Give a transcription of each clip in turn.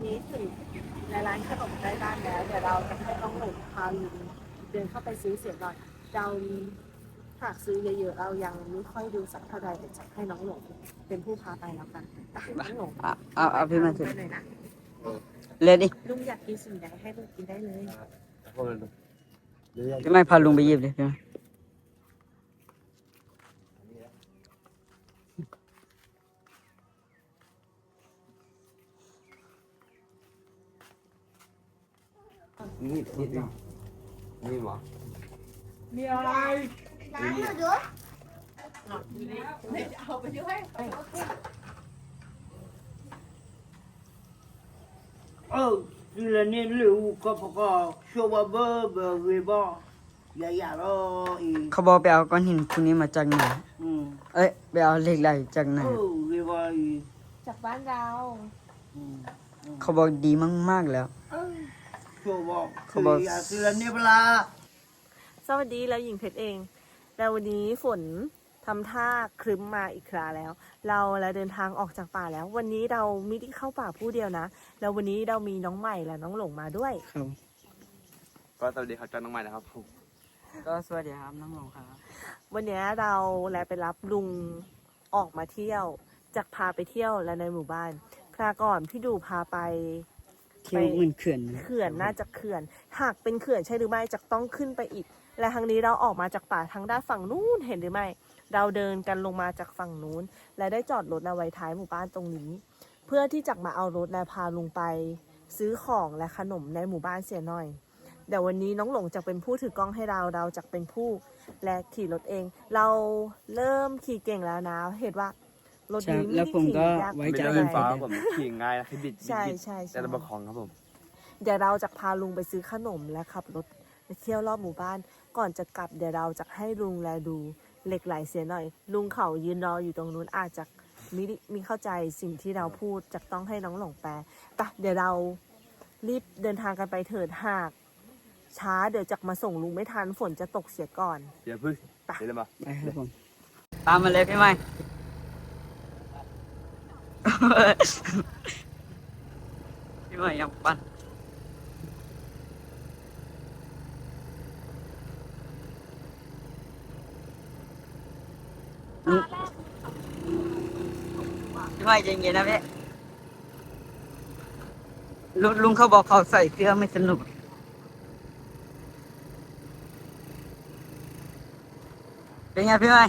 นี้ถึงในร้านขนมใกล้บ้านแล้วเดี๋ยวเราจะให้น้องหนุ่มพาลุงเดินเข้าไปซื้อเสียหน่อยเราหากซื้อเยอะๆเรายังไม่ค่อยดูสักเท่าใดเดี๋ยวจะให้น้องหลงเป็นผู้พาไปแล้วกันอะน้องหลงเอาเอาเอาพี่มาถึงได้เลยนะเลยดิลุงอยากกินสิ่งใดให้ลุงกินได้เลย พี่ไม่พาลุงไปหยิบเลยพี่ไม่ นี่นี่นี่นี่หรอมีอะไร Oh, sila ni lu ko pa ko show ba ba ba we ba ya ya lo i เขาบอกไปเอาก้อนหินพวกนี้มาจากไหน um เอ้ยไปเอาเหล็กไหลจากไหน oh we ba i จากบ้านเรา um เขาบอกดีมากๆแล้ว show ba Ko ba- ya sila ni bala สวัสดีแล้วหญิงเพชรเอง แล้ววันนี้ฝนทำท่าครึ้มมาอีกคราแล้ว เราและเดินทางออกจากป่าแล้ว วันนี้เราไม่ได้เข้าป่าผู้เดียวนะ แล้ววันนี้เรามีน้องใหม่และน้องหลงมาด้วย ครับก็สวัสดีครับจ้าน้องใหม่นะครับผมก็สวัสดีครับน้องหลงครับ วันนี้เราและไปรับลุงออกมาเที่ยวจากพาไปเที่ยวและในหมู่บ้านคราก่อนพี่ดูพาไป เที่ยวเหมือนเขื่อนนะเขื่อนน่าจะเขื่อน หากเป็นเขื่อนใช่หรือไม่จะต้องขึ้นไปอีก และทางนี้เราออกมาจากป่าทางด้านฝั่งนู้นเห็นหรือไม่ เราเดินกันลงมาจากฝั่งนู้น และได้จอดรถเอาไว้ท้ายหมู่บ้านตรงนี้ เพื่อที่จะมาเอารถและพาลุงไป ซื้อของและขนมในหมู่บ้านเสียหน่อยเดี๋ยววันนี้น้องหลงจะเป็นผู้ถือกล้องให้เราเราจะเป็นผู้และขี่รถเอง เราเริ่มขี่เก่งแล้วนะเห็นว่า รถใช่นี้ไม่แล้วได้ผมขี่ก็ยากไว้ไม่ใจได้เท่าเป็นไหฟ้าร่ผมขี่ง่ายนะให้บิดบิดใช่บิดใช่ใช่แต่ระประคองครับผม เดี๋ยวเราจะพาลุงไปซื้อขนมและขับรถไปเที่ยวรอบหมู่บ้าน ก่อนจะกลับเดี๋ยวเราจะให้ลุงแลดูเหล็กไหลเสียหน่อย ลุงเขายืนรออยู่ตรงนู้นอาจจะมิได้มีเข้าใจสิ่งที่เราพูดจะต้องให้น้องหลงแปลไปเดี๋ยวเรารีบเดินทางกันไปเถิดหาก ช้าเดี๋ยวจะมาส่งลุงไม่ทันฝนจะตกเสียก่อน เดี๋ยวพึ่งไป เดี๋ยวเลยมา ไปครับผมตามมาเลยพี่ไม่ พี่ไม่ยังปั่นลุงพี่ไม่ใจเย็นนะพี่ลุงลุงเขาบอกเขาใส่เสื้อไม่สนุกเป็นไงพี่ไม่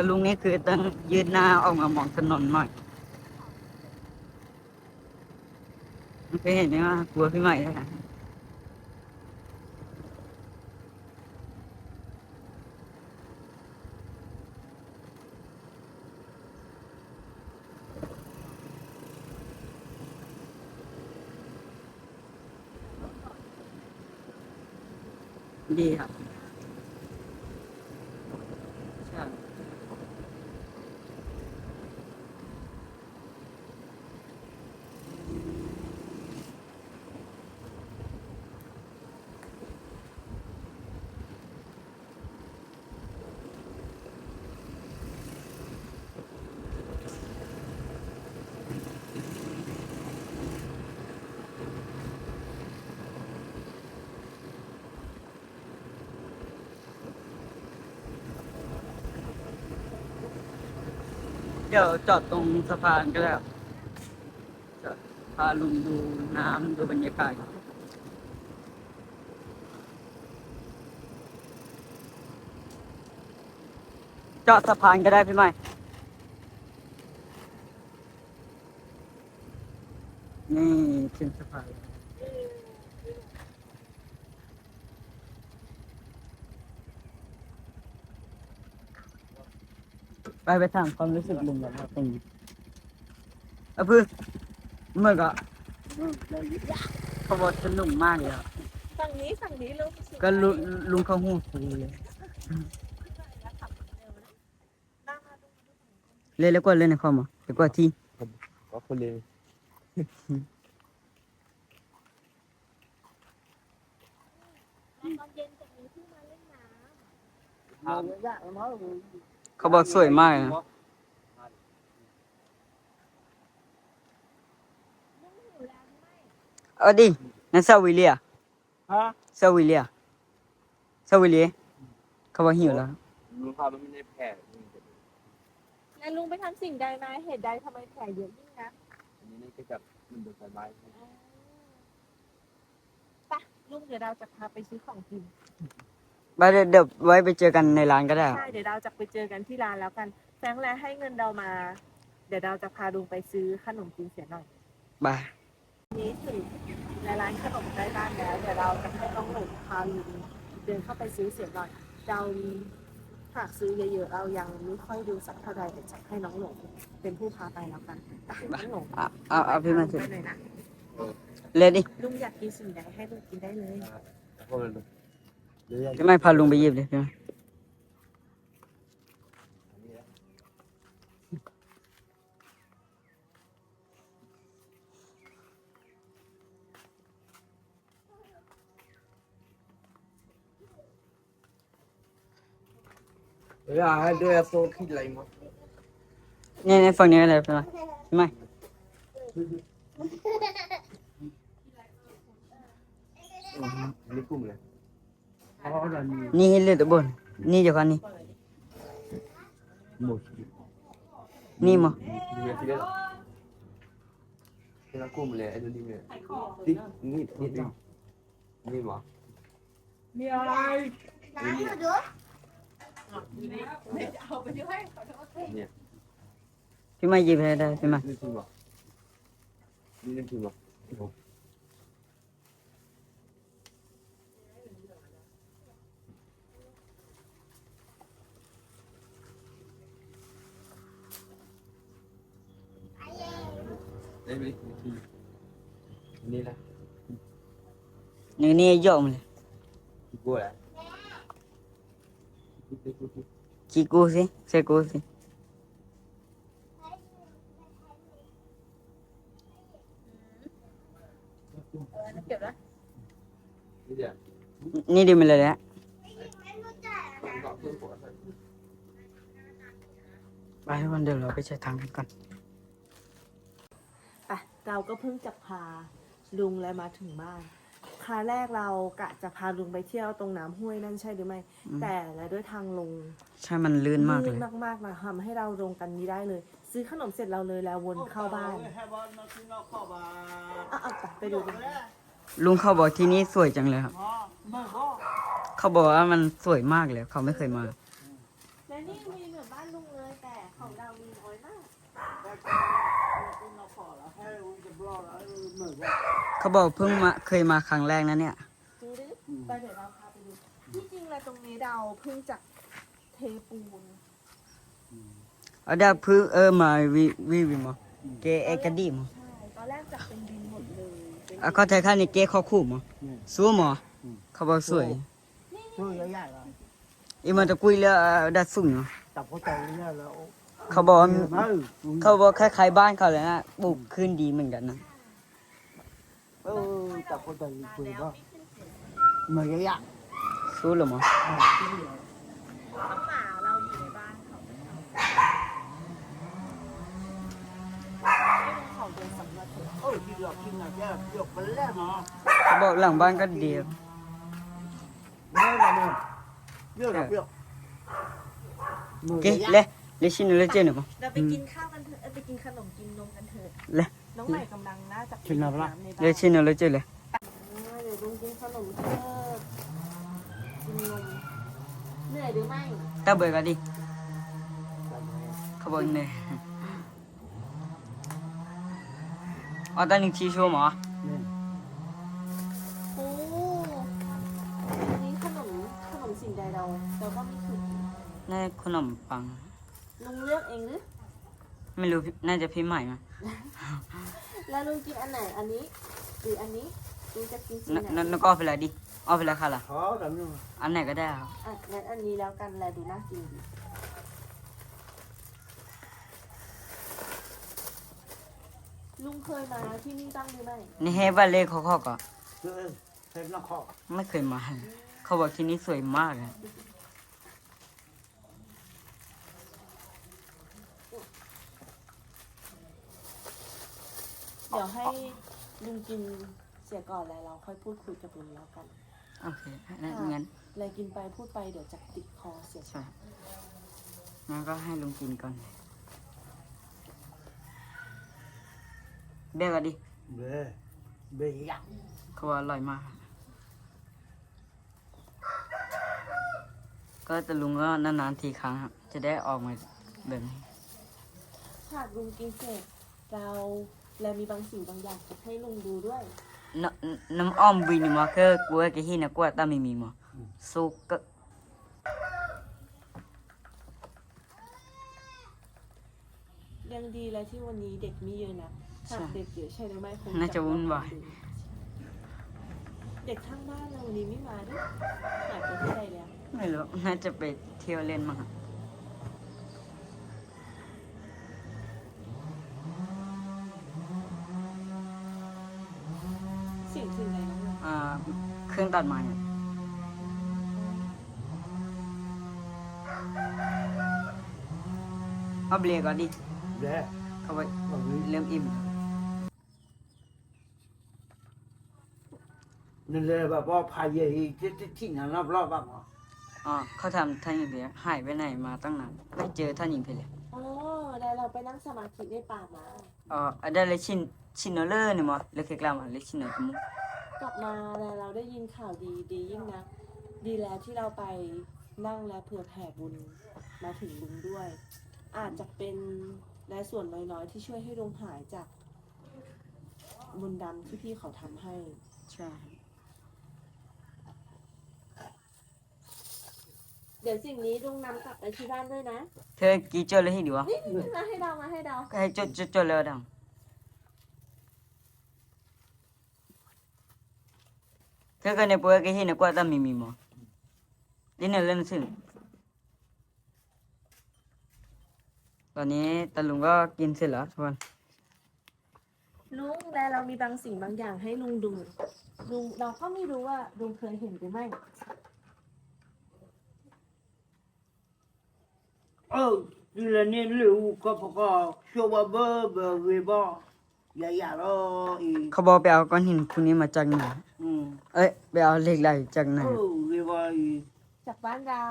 แล้วลุงนี่คือต้องยืนหน้าออกมามองถนนหน่อยไม่เคยเห็นไหมว่ากลัวพี่ใหม่เลยค่ะดีครับใช่ เดี๋ยวจอดตรงสะพานก็ได้ครับจะพาลุงดูน้ำดูบรรยากาศจอดสะพานก็ได้พี่ใหม่นี่ขึ้นสะพาน ไปไปถามความรู้สึกลุงกันว่าเป็นไงเอาพื้นเมื่อก็เขาบอกสนุกมากเลยอะฝั่งนี้ฝั่งนี้ลุงก็ลุงลุงเขาหูฟูเลยเล่นแล้วก็เล่นในคอมอะแล้วก็ที่ก็คนเรียนตอนเย็นจะมีที่มาเล่น Mà dạ nó nói เขาบอกสวยมากเลยนะเอาดินั่นซาวิเลีย hả ซาวิเลียซาวิเลียเขาบอกหิวแล้วลุงพามันไม่ได้แผลแล้วลุงไปทำสิ่งใดมาเหตุใดทำไมแผลเยอะยิ่งนะอันนี้นี่ก็จะมันโดนไฟไหม้ปะลุงเดี๋ยวเราจะพาไปซื้อของกิน ไปเดี๋ยวเดี๋ยวไว้ไปเจอกันในร้านก็ได้ใช่เดี๋ยวเราจะไปเจอกันที่ร้านแล้วกันแฟรงค์แลให้เงินเรามา เดี๋ยวเราจะพาลุงไปซื้อขนมกินเสียหน่อย บาย นี้ถึงในร้านขนมใกล้บ้านแล้วเดี๋ยวเราจะให้น้องหนุ่มพาลุงเดินเข้าไปซื้อเสียหน่อยเราหากซื้อเยอะๆเรายังไม่ค่อยดูสักเท่าใดเดี๋ยวจะให้น้องหลงเป็นผู้พาไปแล้วกันไปน้องหลงเอาเอาเอาพี่มาสิไปหน่อยนะเลยดิลุงอยากกินสิ่งใดให้ลุงกินได้เลยพว พี่ไม่พาลุงไปหยิบเลยพี่ไม่นี้นะเวลาให้ด้วยโซ่ที่ไหลหมดนี่นี่ฝั่งนี้ก็ได้พี่ไม่พี่ไม่อันนี้กลุ่มเลย เพราะอะไรนี่นี่ให้เลือดตัวบน นี่เดี๋ยวกันนี่หมดนี่มั้งดูที่ได้หรอที่เรากลุ่มเลยไอ้ตัวนี้เลยนี่นี่นี่นี่นี่หรอมีอะไรเนี่ยพี่ไม่หยิบให้ได้พี่ไม่นี่ทีมหรอนี่นี่ทีมหรอได้ไหมนี่นะนี่นี่เยอะมาเลยกูแหละขี้กูสิเซกูสิเก็บแล้วนี่เดี๋ยวนี่ดีมา เลยแหละบอกเพื่อนผมไปทุกคน เดี๋ยวเราไปใช้ทางกันก่อนไปเราก็เพิ่งจะพาลุงและมาถึงบ้านคราแรกเรากะจะพาลุงไปเที่ยวตรงน้ำห้วยนั่นใช่หรือไม่ แต่และด้วยทางลงใช่มันลื่นมากเลยลื่นมากๆนะทำให้เราลงกันนี้ได้เลย ซื้อขนมเสร็จเราเลยแล้ววนเข้าบ้านให้บ้านนักที่นอกเข้าบ้านอะเอาไปไปดูกันลุงเขาบอกที่นี่สวยจังเลยครับอ๋อไม่ก็เขาบอกว่ามันสวยมากเลย เขาไม่เคยมา และนี่มีเหมือนบ้านลุงเลยแต่ของเรามีน้อยมาก ได้ที่นอกเข้าแล้วให้อุ้ยจะบล็อกแล้วเหมือนว่า เขาบอกเพิ่งมาเคยมาครั้งแรกนะเนี่ยดูดิไปเดี๋ยวเราพาไปดูที่จริงเลยตรงนี้เราเพิ่งจะเทปูน เอาได้พึ่งเออมาวิวิวิมาเกเอกดีมาใช่ ตอนแรกจะเป็นดินหมดเลยเป็นอะเขาไทยข้านี่เกข้อคู่มาสู้มาเขาบอกสวยช่วยใหญ่ๆแล้วอีมันตะกุยแล้วดัดสุ่งเนาะจับเขาใจเนี่ยแล้วเขาบอกว่าเออเขาบอกคล้ายๆบ้านเขาเลยนะปลูกขึ้นดีเหมือนกันนะ เออจับเขาใจคุยว่าเหมือนใหญ่สู้หรือมั้งน้องหมาเราอยู่ในบ้านเขาให้ลุงเขาเดินสำรวจเถอะๆเออที่เรากินน่ะแค่เดี๋ยวไปแล้วเนาะเขาบอกหลังบ้านก็ดีครับไม่ละเนี่ยเดี๋ยวเราเดี๋ยวมือเกใหญ่เละเละชินเละเจนหรือมั้งเราไปกินข้าวกันเถอะเอ้ยไปกินขนมกินนมกันเถอะเละ น้องใหม่กำลังน่าจะชินอะไรในบ้านเละชินเละเจนเลยอ่าเดี๋ยวลุงกินขนมเถอะกินนมเหนื่อยหรือไม่ตาเบิกกันดิเขาบอกเนี่ยอ๋อตอนนี้ชีโชว์หมอโอ้อันนี้ขนมขนมสิ่งใดเราเราก็ไม่เคยกินน่าจะขนมปังลุงเลือกเองหรือ ไม่รู้พี่น่าจะพี่ใหม่มั้ย แล้วลุงกินอันไหน อันนี้ หรืออันนี้ ลุงจะกินสิ่งนไหนนนก็เอาไปเลยดิเอาไปเลยค่ะล่ะเขาทำยังไงอันไหนก็ได้ครับอะงั้นอันนี้แล้วกันแลดูน่ากินดีลุงเคยมาที่นี่บ้างหรือไม่นี่ให้บ้านเลขเขาเขาก็เออเทปนักข้อไม่เคยมาเขาบอกที่นี่สวยมากเลย เดี๋ยวให้ลุงกินเสียก่อนแล้วเราค่อยพูดคุยกับลุงแล้วกันโอเคงั้นงั้นอะไรกินไปพูดไปเดี๋ยวจะติดคอเสียใช่งั้นก็ให้ลุงกินก่อนเบลกันดิ Bê, bê dặn. เขาว่าอร่อยมาก ก็แต่ลุงก็นานๆทีครั้งครับจะได้ออกมาแบบนี้หากลุงกินเสร็จเรา และมีบางสิ่งบางอย่างจะให้ลุงดูด้วยน้ำน้ำอ้อมวินมาคือกูว่ากี่นะกูว่าตาไม่มีมาสุกก็ยังดีแล้วที่วันนี้เด็กไม่เยอะนะหากเด็กเยอะใช่หรือไม่คงน่าจะวุ่นวายเด็กข้างบ้านเราวันนี้ไม่มาด้วยหายไปที่ใดแล้วไม่รู้น่าจะไปเที่ยวเล่นมั้งครับ เสียงคืออะไรน้อง อ่าเครื่อง ตัดไม้อะเอาเบรกก่อนดิ Bê, เขาไป bà Huy. เริ่มอิ่ม Nên là bà bò phá về thì cái cái thịt nó nó lo bà mà. อ๋อเขาทำท่านหญิงเพลหายไปไหนมาตั้งนานไม่เจอท่านหญิงเพลเลยอ๋อแล้วเราไปนั่งสมาธิในป่ามาอ๋ออันนั้นเลยชินชินโนเลอร์เนี่ยมั้งเล็กๆแล้วมั้งเล็กชินโนตมุ กลับมาแล้วเราได้ยินข่าวดีดียิ่งนะดีแล้วที่เราไปนั่งและเผื่อแผ่บุญมาถึงลุงด้วย อาจจะเป็นในส่วนน้อยๆ ที่ช่วยให้ลุงหายจากบุญดำที่พี่เขาทำให้ ใช่ เดี๋ยวสิ่งนี้ลุงนำกลับไปที่บ้านด้วยนะเธอกี่จดเลยให้ดีวะนี่นี่มาให้เรามาให้เราก็ให้จดจ ดจดเลยดังเธอก็เนี่ยปวยก็เห็นนะกว่าตามีมีมั้งนี่เนี่ยเล่นซึ่งตอนนี้ตาลุงก็กินเสร็จแล้วทุกคนลุงและเรามีบางสิ่งบางอย่างให้ลุงดูลุงเราก็ไม่รู้ว่าลุงเคยเห็นหรือไม่ Ờ, thì là nên liệu có có có show bà bơ bơ về bò. Dạ dạ đó. ý. เขาบอกไปเอาก้อนหินพวกนี้มาจากไหน Ừ. เอ้ยไปเอาเหล็กไหลจากไหน Ừ, về bò. ý. จากบ้านเรา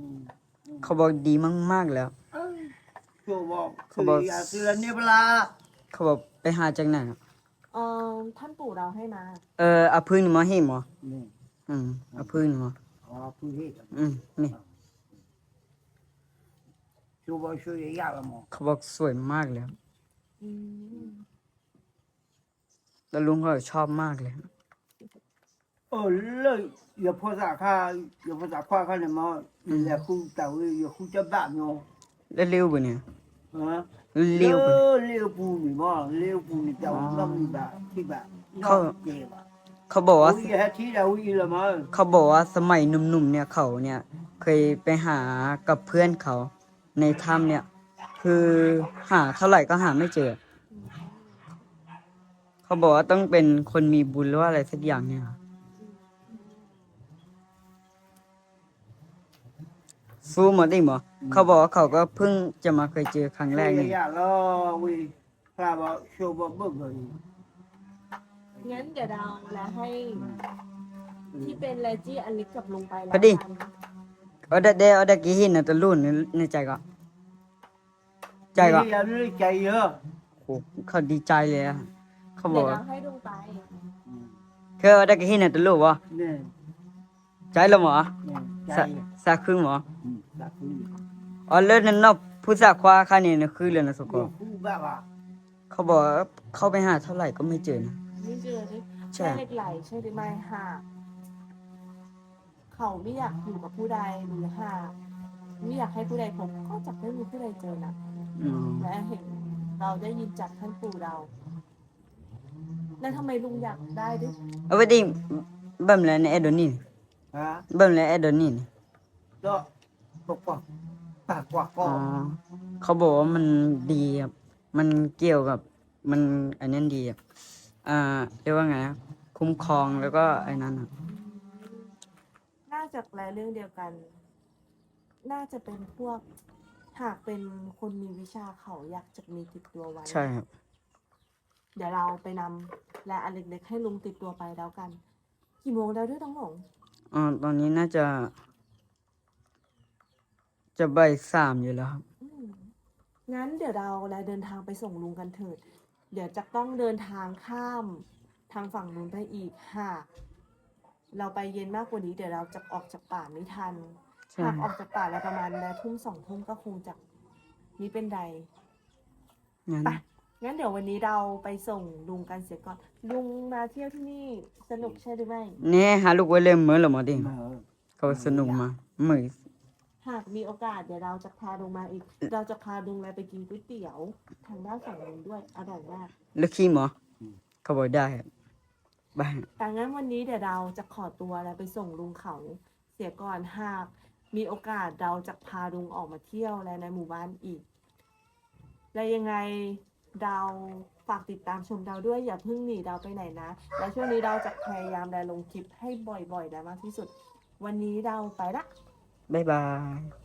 Ừ. เขาบอกดีมากๆแล้ว Show bò. Có bò- Thì dạ thì là nên bà la. เขาบอกไปหาจากไหนอะเออท่านปู่เราให้มา เออเอาพื้นนี่มาให้หมอ Nè, อืมเอาพื้นนี่มา có phụ hết. อืมนี่ Show bò show dạ dạ là mò. เขาบอกสวยมากเลยอืมแล้วลุงก็ชอบมากเลย kha này mà, là khu tàu, giờ khu chấp bạn nhau. แล้วเร็วปะเนี่ย Hả? เร็วปะ Lêu, lêu phù mì bò, lêu phù mì tàu, À. ngâm mì bà, khi bà. Không. Đẹp. เขาบอกว่า Ui, hết chí đâu, ui là mà. เขาบอกว่าสมัยหนุ่มๆเนี่ยเขาเนี่ย เคยไปหากับเพื่อนเขา ในถ้ำเนี่ย คือหาเท่าไหร่ก็หาไม่เจอ เขาบอกว่าต้องเป็นคนมีบุญหรือว่าอะไรสักอย่างเนี่ย ฟูหมดดิหมอเขาบอกว่าเขาก็เพิ่งจะมาเคยจอครั้งแรก Ui, นี่ dạ lo, ui. Pha bà, show bà bơ rồi. งั้นเดี๋ยวเราและให้ที่เป็นเลจี้อันนี้กับลุงไปแล้วพอดี กันเอาได้ได้เอาได้กี่หินนะตะลุ่นในในใจก็ ใจก็ Ui, dạ, nó chạy nhớ. โอ้เขาดีใจเลยอะเขาบเดี๋อยกวว่าเราให้ลุงไปเธอเอาได้กี่หินนะตะลุ่นวะ Nè, ใจแล้วหมอ nè, สะ chạy. สะครึ่งหมอ Ừ, dạ, khu. อ๋อเลิศนั่นเนอกผู้สาควาค่านี่นะคือเรื่องนะสกอ Nhiều khu bà bà. เขาบอกว่าเข้าไปหาเท่าไหร่ก็ไม่เจอนะ ไม่เจอเลยใช่ แค่เหล็กไหลใช่หรือไม่หากเขาไม่อยากอยู่กับผู้ใดหรือหากไม่อยากให้ผู้ใดพบก็จะไม่มีผู้ใดเจอนะอืมและเห็นเราได้ยินจากท่านปู่เราแล้วทำไมลุงอยากได้ด้วยเอาไปดิบิ่มแล้วในเอดอนี่ Hả? บิ่มแล้วเอดอ นี่นี่ Đó. Bọc bọc. Bà quả อ๋อ con. เขาบอกว่ามันดีครับ มันเกี่ยวกับมันอันนั้นดีอะอ่าเรียกว่าไงอะคุ้มครองแล้วก็ไอ้นั้นอะน่าจะแปลเรื่องเดียวกัน น่าจะเป็นพวก หากเป็นคนมีวิชาเขาอยากจะมีติดตัวไว้ ใช่ครับ เดี๋ยวเราไปนำและอันเล็กๆให้ลุงติดตัวไปแล้วกัน กี่โมงแล้วด้วยน้องหงอ๋อตอนนี้น่าจะ จะบ่ายสามอยู่แล้วครับ อืมงั้นเดี๋ยวเราและเดินทางไปส่งลุงกันเถิด เดี๋ยวจะต้องเดินทางข้ามทางฝั่งนู้นไปอีกหากเราไปเย็นมากกว่านี้เดี๋ยวเราจะออกจากป่าไม่ทัน ใช่ หากออกจากป่าแล้วประมาณแล้วทุ่มสองทุ่มก็คงจะนี่เป็นไรงั้น ไป งั้นเดี๋ยววันนี้เราไปส่งลุงกันเสียก่อน ลุงมาเที่ยวที่นี่สนุกใช่หรือไม่ เนี่ยหาลูกไว้เล่มมือหรอหมอดิ Mà เขาสนุกมามือ หากมีโอกาสเดี๋ยวเราจะพาลุงมาอีก เราจะพาลุงไปกินก๋วยเตี๋ยว ทางด้านฝั่งนู้นด้วยอร่อยมากแล้วขี้หมอเขาบอกได้ครับบ้าแต่งั้นวันนี้เดี๋ยวเราจะขอตัวแล้วไปส่งลุงเขาเสียก่อนหากมีโอกาสเราจะพาลุงออกมาเที่ยวและในหมู่บ้านอีก และยังไงเราฝากติดตามชมเราด้วยอย่าเพิ่งหนีเราไปไหนนะ และช่วงนี้เราจะพยายามแลลงคลิปให้บ่อยๆและมากที่สุด วันนี้เราไปละ บ๊ายบาย